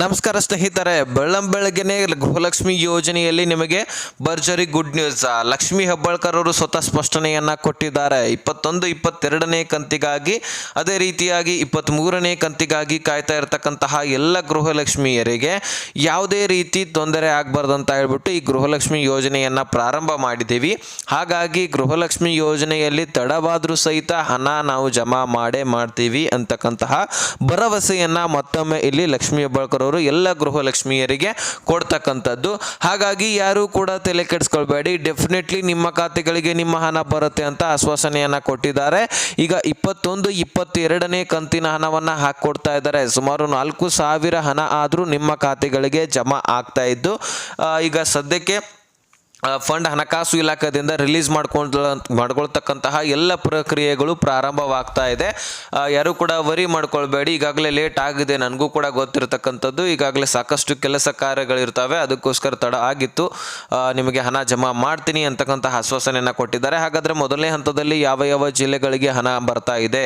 ನಮಸ್ಕಾರ ಸ್ನೇಹಿತರೆ, ಬೆಳ್ಳಂ ಬೆಳಗ್ಗೆನೆ ಗೃಹಲಕ್ಷ್ಮಿ ಯೋಜನೆಯಲ್ಲಿ ನಿಮಗೆ ಭರ್ಜರಿ ಗುಡ್ ನ್ಯೂಸ್. ಲಕ್ಷ್ಮಿ ಹೆಬ್ಬಾಳ್ಕರ್ ಅವರು ಸ್ವತಃ ಸ್ಪಷ್ಟನೆಯನ್ನ ಕೊಟ್ಟಿದ್ದಾರೆ. ಇಪ್ಪತ್ತೊಂದು, ಇಪ್ಪತ್ತೆರಡನೇ ಕಂತಿಗಾಗಿ, ಅದೇ ರೀತಿಯಾಗಿ ಇಪ್ಪತ್ತ್ಮೂರನೇ ಕಂತಿಗಾಗಿ ಕಾಯ್ತಾ ಇರತಕ್ಕಂತಹ ಎಲ್ಲ ಗೃಹಲಕ್ಷ್ಮಿಯರಿಗೆ ಯಾವುದೇ ರೀತಿ ತೊಂದರೆ ಆಗಬಾರ್ದು ಅಂತ ಹೇಳ್ಬಿಟ್ಟು ಈ ಗೃಹಲಕ್ಷ್ಮಿ ಯೋಜನೆಯನ್ನ ಪ್ರಾರಂಭ ಮಾಡಿದ್ದೀವಿ. ಹಾಗಾಗಿ ಗೃಹಲಕ್ಷ್ಮಿ ಯೋಜನೆಯಲ್ಲಿ ತಡವಾದರೂ ಸಹಿತ ಹಣ ನಾವು ಜಮಾ ಮಾಡೇ ಮಾಡ್ತೀವಿ ಅಂತಕ್ಕಂತಹ ಭರವಸೆಯನ್ನ ಮತ್ತೊಮ್ಮೆ ಇಲ್ಲಿ ಲಕ್ಷ್ಮಿ ಹೆಬ್ಬಾಳ್ಕರ್ ಅವರು ಎಲ್ಲ ಗೃಹಲಕ್ಷ್ಮಿಯರಿಗೆ ಕೊಡ್ತಕ್ಕಂಥದ್ದು. ಹಾಗಾಗಿ ಯಾರೂ ಕೂಡ ತಲೆ ಕೆಡಿಸ್ಕೊಳ್ಬೇಡಿ. ಡೆಫಿನೆಟ್ಲಿ ನಿಮ್ಮ ಖಾತೆಗಳಿಗೆ ನಿಮ್ಮ ಹಣ ಬರುತ್ತೆ ಅಂತ ಆಶ್ವಾಸನೆಯನ್ನು ಕೊಟ್ಟಿದ್ದಾರೆ. ಈಗ ಇಪ್ಪತ್ತೊಂದು, ಇಪ್ಪತ್ತೆರಡನೇ ಕಂತಿನ ಹಣವನ್ನು ಹಾಕಿಕೊಡ್ತಾ ಇದ್ದಾರೆ. ಸುಮಾರು ನಾಲ್ಕು ಸಾವಿರ ಹಣ ಆದರೂ ನಿಮ್ಮ ಖಾತೆಗಳಿಗೆ ಜಮಾ ಆಗ್ತಾ ಇದ್ದು ಈಗ ಸದ್ಯಕ್ಕೆ ಫಂಡ್ ಹಣಕಾಸು ಇಲಾಖೆಯಿಂದ ರಿಲೀಸ್ ಮಾಡ್ಕೊಂಡ್ ಮಾಡ್ಕೊಳ್ತಕ್ಕಂತಹ ಎಲ್ಲ ಪ್ರಕ್ರಿಯೆಗಳು ಪ್ರಾರಂಭವಾಗ್ತಾ ಇದೆ. ಯಾರು ಕೂಡ ವರಿ ಮಾಡ್ಕೊಳ್ಬೇಡಿ. ಈಗಾಗಲೇ ಲೇಟ್ ಆಗಿದೆ. ನನಗೂ ಕೂಡ ಗೊತ್ತಿರತಕ್ಕಂಥದ್ದು. ಈಗಾಗಲೇ ಸಾಕಷ್ಟು ಕೆಲಸ ಕಾರ್ಯಗಳಿರ್ತವೆ. ಅದಕ್ಕೋಸ್ಕರ ತಡ ಆಗಿತ್ತು. ನಿಮಗೆ ಹಣ ಜಮಾ ಮಾಡ್ತೀನಿ ಅಂತಕ್ಕಂತಹ ಆಶ್ವಾಸನೆಯನ್ನು ಕೊಟ್ಟಿದ್ದಾರೆ. ಹಾಗಾದರೆ ಮೊದಲನೇ ಹಂತದಲ್ಲಿ ಯಾವ ಯಾವ ಜಿಲ್ಲೆಗಳಿಗೆ ಹಣ ಬರ್ತಾ ಇದೆ?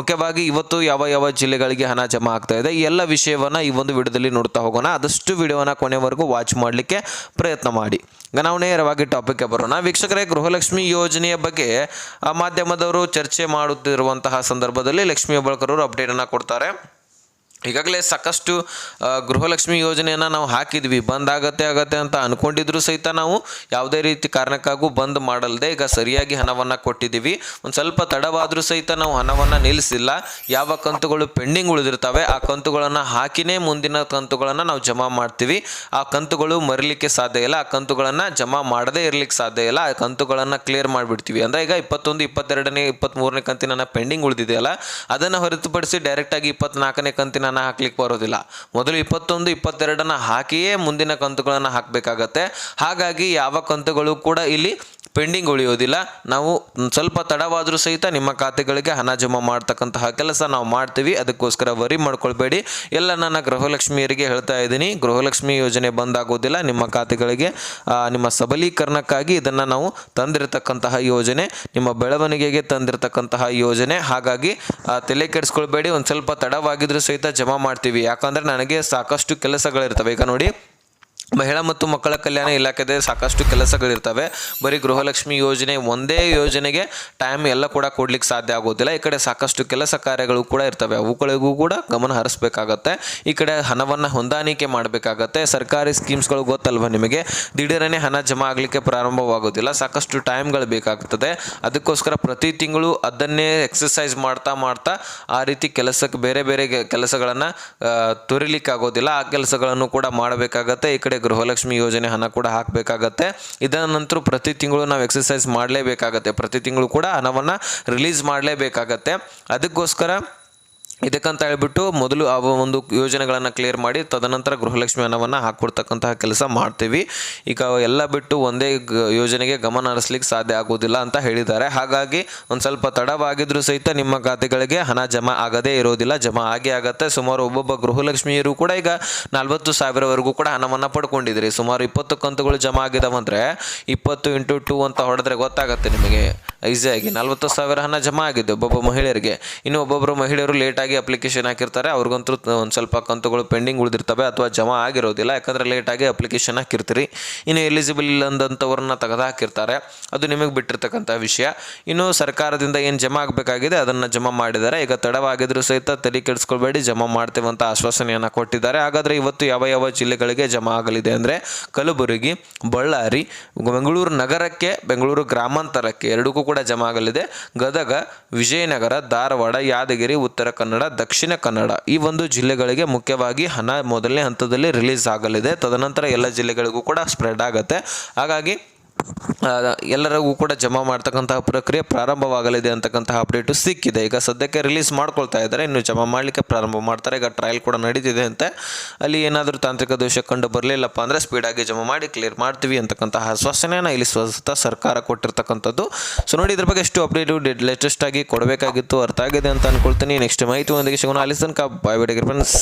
ಮುಖ್ಯವಾಗಿ ಇವತ್ತು ಯಾವ ಯಾವ ಜಿಲ್ಲೆಗಳಿಗೆ ಹಣ ಜಮಾ ಆಗ್ತಾ ಇದೆ? ಎಲ್ಲ ವಿಷಯವನ್ನು ಈ ಒಂದು ವಿಡಿಯೋದಲ್ಲಿ ನೋಡ್ತಾ ಹೋಗೋಣ. ಆದಷ್ಟು ವಿಡಿಯೋನ ಕೊನೆವರೆಗೂ ವಾಚ್ ಮಾಡಲಿಕ್ಕೆ ಪ್ರಯತ್ನ ಮಾಡಿ. ಈಗ ನಾವು ನೇರವಾಗಿ ಟಾಪಿಕ್ಗೆ ಬರೋಣ. ವೀಕ್ಷಕರೇ, ಗೃಹಲಕ್ಷ್ಮಿ ಯೋಜನೆಯ ಬಗ್ಗೆ ಮಾಧ್ಯಮದವರು ಚರ್ಚೆ ಮಾಡುತ್ತಿರುವಂತಹ ಸಂದರ್ಭದಲ್ಲಿ ಲಕ್ಷ್ಮೀ ಹೆಬ್ಬಾಳ್ಕರ್ ಅವರು ಅಪ್ಡೇಟನ್ನು ಕೊಡ್ತಾರೆ. ಈಗಾಗಲೇ ಸಾಕಷ್ಟು ಗೃಹಲಕ್ಷ್ಮಿ ಯೋಜನೆಯನ್ನು ನಾವು ಹಾಕಿದ್ವಿ. ಬಂದ್ ಆಗತ್ತೆ ಆಗತ್ತೆ ಅಂತ ಅನ್ಕೊಂಡಿದ್ರು ಸಹಿತ ನಾವು ಯಾವುದೇ ರೀತಿ ಕಾರಣಕ್ಕಾಗೂ ಬಂದ್ ಮಾಡಲ್ದೆ ಈಗ ಸರಿಯಾಗಿ ಹಣವನ್ನು ಕೊಟ್ಟಿದ್ದೀವಿ. ಒಂದು ಸ್ವಲ್ಪ ತಡವಾದರೂ ಸಹಿತ ನಾವು ಹಣವನ್ನು ನಿಲ್ಲಿಸಿಲ್ಲ. ಯಾವ ಕಂತುಗಳು ಪೆಂಡಿಂಗ್ ಉಳಿದಿರ್ತವೆ, ಆ ಕಂತುಗಳನ್ನು ಹಾಕಿನೇ ಮುಂದಿನ ಕಂತುಗಳನ್ನು ನಾವು ಜಮಾ ಮಾಡ್ತೀವಿ. ಆ ಕಂತುಗಳು ಮರಿಲಿಕ್ಕೆ ಸಾಧ್ಯ ಇಲ್ಲ, ಆ ಕಂತುಗಳನ್ನು ಜಮಾ ಮಾಡದೇ ಇರಲಿಕ್ಕೆ ಸಾಧ್ಯ ಇಲ್ಲ, ಆ ಕಂತುಗಳನ್ನು ಕ್ಲಿಯರ್ ಮಾಡಿಬಿಡ್ತೀವಿ. ಅಂದರೆ ಈಗ ಇಪ್ಪತ್ತೊಂದು, ಇಪ್ಪತ್ತೆರಡನೇ ಇಪ್ಪತ್ತ್ಮೂರನೇ ಕಂತಿನ ಪೆಂಡಿಂಗ್ ಉಳಿದಿದೆಯಲ್ಲ, ಅದನ್ನು ಹೊರತುಪಡಿಸಿ ಡೈರೆಕ್ಟಾಗಿ ಇಪ್ಪತ್ನಾಲ್ಕನೇ ಕಂತಿನ ಹಾಕ್ಲಿಕ್ಕೆ ಬರೋದಿಲ್ಲ. ಮೊದಲು ಇಪ್ಪತ್ತೊಂದು, ಇಪ್ಪತ್ತೆರಡನ್ನ ಹಾಕಿಯೇ ಮುಂದಿನ ಕಂತುಗಳನ್ನು ಹಾಕಬೇಕಾಗತ್ತೆ. ಹಾಗಾಗಿ ಯಾವ ಕಂತುಗಳು ಕೂಡ ಇಲ್ಲಿ ಪೆಂಡಿಂಗ್ ಉಳಿಯೋದಿಲ್ಲ. ನಾವು ಸ್ವಲ್ಪ ತಡವಾದರೂ ಸಹಿತ ನಿಮ್ಮ ಖಾತೆಗಳಿಗೆ ಹಣ ಜಮಾ ಮಾಡ್ತಕ್ಕಂತಹ ಕೆಲಸ ನಾವು ಮಾಡ್ತೀವಿ. ಅದಕ್ಕೋಸ್ಕರ ವರಿ ಮಾಡ್ಕೊಳ್ಬೇಡಿ. ಎಲ್ಲ ನನ್ನ ಗೃಹಲಕ್ಷ್ಮಿಯರಿಗೆ ಹೇಳ್ತಾ ಇದ್ದೀನಿ. ಗೃಹಲಕ್ಷ್ಮಿ ಯೋಜನೆ ಬಂದಾಗೋದಿಲ್ಲ. ನಿಮ್ಮ ಖಾತೆಗಳಿಗೆ ನಿಮ್ಮ ಸಬಲೀಕರಣಕ್ಕಾಗಿ ಇದನ್ನು ನಾವು ತಂದಿರತಕ್ಕಂತಹ ಯೋಜನೆ, ನಿಮ್ಮ ಬೆಳವಣಿಗೆಗೆ ತಂದಿರತಕ್ಕಂತಹ ಯೋಜನೆ. ಹಾಗಾಗಿ ತಲೆ ಕೆಡಿಸ್ಕೊಳ್ಬೇಡಿ. ಒಂದು ಸ್ವಲ್ಪ ತಡವಾಗಿದ್ರೂ ಸಹಿತ ಜಮಾ ಮಾಡ್ತೀವಿ. ಯಾಕಂದರೆ ನನಗೆ ಸಾಕಷ್ಟು ಕೆಲಸಗಳಿರ್ತವೆ. ಈಗ ನೋಡಿ ಮಹಿಳಾ ಮತ್ತು ಮಕ್ಕಳ ಕಲ್ಯಾಣ ಇಲಾಖೆದೇ ಸಾಕಷ್ಟು ಕೆಲಸಗಳಿರ್ತವೆ. ಬರೀ ಗೃಹಲಕ್ಷ್ಮಿ ಯೋಜನೆ ಒಂದೇ ಯೋಜನೆಗೆ ಟೈಮ್ ಎಲ್ಲ ಕೂಡ ಕೊಡ್ಲಿಕ್ಕೆ ಸಾಧ್ಯ ಆಗೋದಿಲ್ಲ. ಈ ಕಡೆ ಸಾಕಷ್ಟು ಕೆಲಸ ಕಾರ್ಯಗಳು ಕೂಡ ಇರ್ತವೆ. ಅವುಗಳಿಗೂ ಕೂಡ ಗಮನ ಹರಿಸಬೇಕಾಗತ್ತೆ. ಈ ಕಡೆ ಹಣವನ್ನು ಹೊಂದಾಣಿಕೆ ಮಾಡಬೇಕಾಗತ್ತೆ. ಸರ್ಕಾರಿ ಸ್ಕೀಮ್ಸ್ಗಳು ಗೊತ್ತಲ್ವ ನಿಮಗೆ? ದಿಢೀರನೆ ಹಣ ಜಮಾ ಆಗಲಿಕ್ಕೆ ಪ್ರಾರಂಭವಾಗೋದಿಲ್ಲ. ಸಾಕಷ್ಟು ಟೈಮ್ಗಳು ಬೇಕಾಗ್ತದೆ. ಅದಕ್ಕೋಸ್ಕರ ಪ್ರತಿ ತಿಂಗಳು ಅದನ್ನೇ ಎಕ್ಸಸೈಸ್ ಮಾಡ್ತಾ ಮಾಡ್ತಾ ಆ ರೀತಿ ಕೆಲಸಕ್ಕೆ ಬೇರೆ ಬೇರೆ ಕೆಲಸಗಳನ್ನು ತೊರಿಲಿಕ್ಕಾಗೋದಿಲ್ಲ. ಆ ಕೆಲಸಗಳನ್ನು ಕೂಡ ಮಾಡಬೇಕಾಗತ್ತೆ. ಈ ಕಡೆ ಗೃಹಲಕ್ಷ್ಮಿ ಯೋಜನೆ ಹಣ ಕೂಡ ಹಾಕಬೇಕಾಗತ್ತೆ. ಇದರ ನಂತರ ಪ್ರತಿ ತಿಂಗಳು ನಾವು ಎಕ್ಸಸೈಸ್ ಮಾಡಲೇಬೇಕಾಗತ್ತೆ. ಪ್ರತಿ ತಿಂಗಳು ಕೂಡ ಹಣವನ್ನು ರಿಲೀಸ್ ಮಾಡಲೇಬೇಕಾಗತ್ತೆ. ಅದಕ್ಕೋಸ್ಕರ ಇದಕ್ಕಂತ ಹೇಳ್ಬಿಟ್ಟು ಮೊದಲು ಆ ಒಂದು ಯೋಜನೆಗಳನ್ನು ಕ್ಲಿಯರ್ ಮಾಡಿ ತದನಂತರ ಗೃಹಲಕ್ಷ್ಮಿ ಹಣವನ್ನು ಹಾಕ್ಕೊಡ್ತಕ್ಕಂತಹ ಕೆಲಸ ಮಾಡ್ತೀವಿ. ಈಗ ಎಲ್ಲ ಬಿಟ್ಟು ಒಂದೇ ಯೋಜನೆಗೆ ಗಮನ ಹರಿಸ್ಲಿಕ್ಕೆ ಸಾಧ್ಯ ಆಗೋದಿಲ್ಲ ಅಂತ ಹೇಳಿದ್ದಾರೆ. ಹಾಗಾಗಿ ಒಂದು ಸ್ವಲ್ಪ ತಡವಾಗಿದ್ರೂ ಸಹಿತ ನಿಮ್ಮ ಖಾತೆಗಳಿಗೆ ಹಣ ಜಮಾ ಆಗದೇ ಇರೋದಿಲ್ಲ. ಜಮಾ ಆಗೇ ಆಗತ್ತೆ. ಸುಮಾರು ಒಬ್ಬೊಬ್ಬ ಗೃಹಲಕ್ಷ್ಮಿಯರು ಕೂಡ ಈಗ ನಲ್ವತ್ತು ಸಾವಿರವರೆಗೂ ಕೂಡ ಹಣವನ್ನು ಪಡ್ಕೊಂಡಿದ್ರಿ ಸುಮಾರು ಇಪ್ಪತ್ತು ಕಂತುಗಳು ಜಮಾ ಆಗಿದಾವಂದರೆ ಇಪ್ಪತ್ತು ಇಂಟು ಟೂ ಅಂತ ಹೊಡೆದ್ರೆ ಗೊತ್ತಾಗತ್ತೆ ನಿಮಗೆ. ಈಸಿಯಾಗಿ ನಲ್ವತ್ತು ಸಾವಿರ ಹಣ ಜಮಾ ಆಗಿದೆ ಒಬ್ಬೊಬ್ಬ ಮಹಿಳೆಯರಿಗೆ. ಇನ್ನು ಒಬ್ಬೊಬ್ಬರು ಮಹಿಳೆಯರು ಲೇಟಾಗಿ ಅಪ್ಲಿಕೇಶನ್ ಹಾಕಿರ್ತಾರೆ. ಅವ್ರಿಗಂತೂ ಒಂದು ಸ್ವಲ್ಪ ಕಂತುಗಳು ಪೆಂಡಿಂಗ್ ಉಳಿದಿರ್ತವೆ ಅಥವಾ ಜಮಾ ಆಗಿರೋದಿಲ್ಲ. ಯಾಕಂದರೆ ಲೇಟಾಗಿ ಅಪ್ಲಿಕೇಶನ್ ಹಾಕಿರ್ತೀರಿ. ಇನ್ನು ಎಲಿಜಿಬಲ್ ಇಲ್ಲದಂಥವ್ರನ್ನ ತೆಗೆದು ಹಾಕಿರ್ತಾರೆ. ಅದು ನಿಮಗೆ ಬಿಟ್ಟಿರ್ತಕ್ಕಂಥ ವಿಷಯ. ಇನ್ನು ಸರ್ಕಾರದಿಂದ ಏನು ಜಮಾ ಆಗಬೇಕಾಗಿದೆ ಅದನ್ನು ಜಮಾ ಮಾಡಿದ್ದಾರೆ. ಈಗ ತಡವಾಗಿದ್ರೂ ಸಹಿತ ತಲೆ ಕೆಡಿಸ್ಕೊಳ್ಬೇಡಿ, ಜಮಾ ಮಾಡ್ತೇವೆ ಅಂತ ಆಶ್ವಾಸನೆಯನ್ನು ಕೊಟ್ಟಿದ್ದಾರೆ. ಹಾಗಾದರೆ ಇವತ್ತು ಯಾವ ಯಾವ ಜಿಲ್ಲೆಗಳಿಗೆ ಜಮಾ ಆಗಲಿದೆ ಅಂದರೆ ಕಲಬುರಗಿ, ಬಳ್ಳಾರಿ, ಬೆಂಗಳೂರು ನಗರಕ್ಕೆ, ಬೆಂಗಳೂರು ಗ್ರಾಮಾಂತರಕ್ಕೆ ಎರಡಕ್ಕೂ ಜಮಾ ಆಗಲಿದೆ ಗದಗ, ವಿಜಯನಗರ, ಧಾರವಾಡ, ಯಾದಗಿರಿ, ಉತ್ತರ ಕನ್ನಡ, ದಕ್ಷಿಣ ಕನ್ನಡ ಈ ಒಂದು ಜಿಲ್ಲೆಗಳಿಗೆ ಮುಖ್ಯವಾಗಿ ಹಣ ಮೊದಲನೇ ಹಂತದಲ್ಲಿ ರಿಲೀಸ್ ಆಗಲಿದೆ. ತದನಂತರ ಎಲ್ಲ ಜಿಲ್ಲೆಗಳಿಗೂ ಕೂಡ ಸ್ಪ್ರೆಡ್ ಆಗುತ್ತೆ. ಹಾಗಾಗಿ ಎಲ್ಲರಿಗೂ ಕೂಡ ಜಮಾ ಮಾಡ್ತಕ್ಕಂತಹ ಪ್ರಕ್ರಿಯೆ ಪ್ರಾರಂಭವಾಗಲಿದೆ ಅಂತಕ್ಕಂತಹ ಅಪ್ಡೇಟು ಸಿಕ್ಕಿದೆ. ಈಗ ಸದ್ಯಕ್ಕೆ ರಿಲೀಸ್ ಮಾಡ್ಕೊಳ್ತಾ ಇದ್ದಾರೆ. ಇನ್ನು ಜಮಾ ಮಾಡಲಿಕ್ಕೆ ಪ್ರಾರಂಭ ಮಾಡ್ತಾರೆ. ಈಗ ಟ್ರಯಲ್ ಕೂಡ ನಡೀತಿದೆ ಅಂತೆ ಅಲ್ಲಿ ಏನಾದರೂ ತಾಂತ್ರಿಕ ದೋಷ ಕಂಡು ಬರಲಿಲ್ಲಪ್ಪ ಅಂದರೆ ಸ್ಪೀಡಾಗಿ ಜಮಾ ಮಾಡಿ ಕ್ಲಿಯರ್ ಮಾಡ್ತೀವಿ ಅಂತಕ್ಕಂತಹ ಆಶ್ವಾಸನೆಯನ್ನು ಇಲ್ಲಿ ಸ್ವತಃ ಸರ್ಕಾರ ಕೊಟ್ಟಿರ್ತಕ್ಕಂಥದ್ದು. ಸೊ ನೋಡಿ, ಇದ್ರ ಬಗ್ಗೆ ಎಷ್ಟು ಅಪ್ಡೇಟು ಲೇಟೆಸ್ಟ್ ಆಗಿ ಕೊಡಬೇಕಾಗಿತ್ತು, ಅರ್ಥ ಆಗಿದೆ ಅಂತ ಅನ್ಕೊಳ್ತೀನಿ. ನೆಕ್ಸ್ಟ್ ಮಾಹಿತಿ ಒಂದಿಗೆ ಸಿಗೋಣ ಅಲಿಸನ್ ಕಾ ಬಾಯ್ ಬಿಡಿಗೆ ಫ್ರೆಂಡ್ಸ್